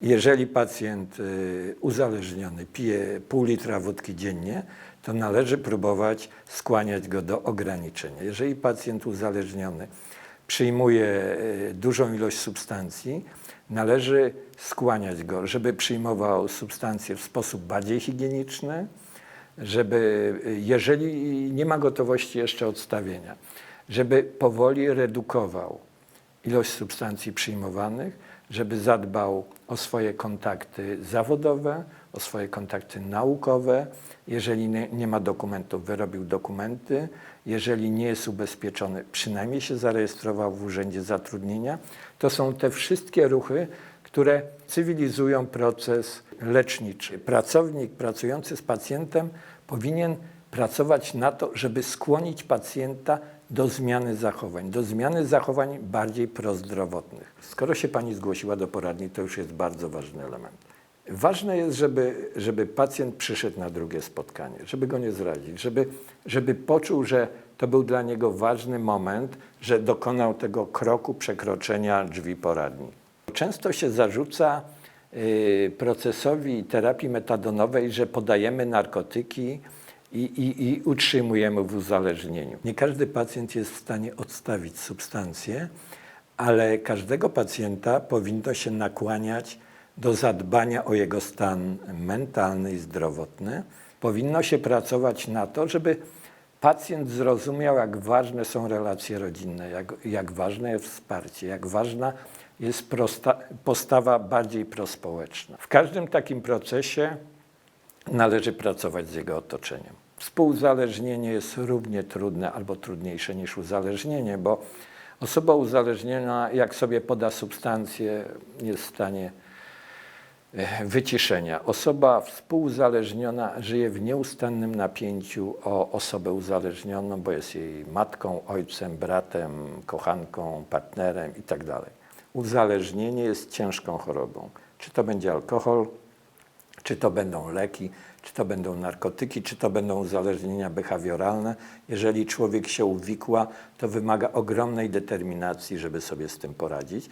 Jeżeli pacjent y, uzależniony pije pół litra wódki dziennie, to należy próbować skłaniać go do ograniczenia. Jeżeli pacjent uzależniony przyjmuje y, dużą ilość substancji, należy skłaniać go, żeby przyjmował substancje w sposób bardziej higieniczny, żeby, y, jeżeli nie ma gotowości jeszcze odstawienia, żeby powoli redukował ilość substancji przyjmowanych, żeby zadbał o swoje kontakty zawodowe, o swoje kontakty naukowe. Jeżeli nie, ma dokumentów, wyrobił dokumenty. Jeżeli nie jest ubezpieczony, przynajmniej się zarejestrował w Urzędzie Zatrudnienia. To są te wszystkie ruchy, które cywilizują proces leczniczy. Pracownik pracujący z pacjentem powinien pracować na to, żeby skłonić pacjenta do zmiany zachowań, do zmiany zachowań bardziej prozdrowotnych. Skoro się pani zgłosiła do poradni, to już jest bardzo ważny element. Ważne jest, żeby, żeby pacjent przyszedł na drugie spotkanie, żeby go nie zrazić, żeby, żeby poczuł, że to był dla niego ważny moment, że dokonał tego kroku przekroczenia drzwi poradni. Często się zarzuca y, procesowi terapii metadonowej, że podajemy narkotyki i, i, i utrzymujemy w uzależnieniu. Nie każdy pacjent jest w stanie odstawić substancję, ale każdego pacjenta powinno się nakłaniać do zadbania o jego stan mentalny i zdrowotny. Powinno się pracować na to, żeby pacjent zrozumiał, jak ważne są relacje rodzinne, jak, jak ważne jest wsparcie, jak ważna jest prosta, postawa bardziej prospołeczna. W każdym takim procesie należy pracować z jego otoczeniem. Współuzależnienie jest równie trudne albo trudniejsze niż uzależnienie, bo osoba uzależniona, jak sobie poda substancję, jest w stanie e, wyciszenia. Osoba współuzależniona żyje w nieustannym napięciu o osobę uzależnioną, bo jest jej matką, ojcem, bratem, kochanką, partnerem itd. Uzależnienie jest ciężką chorobą. Czy to będzie alkohol, czy to będą leki, czy to będą narkotyki, czy to będą uzależnienia behawioralne. Jeżeli człowiek się uwikła, to wymaga ogromnej determinacji, żeby sobie z tym poradzić.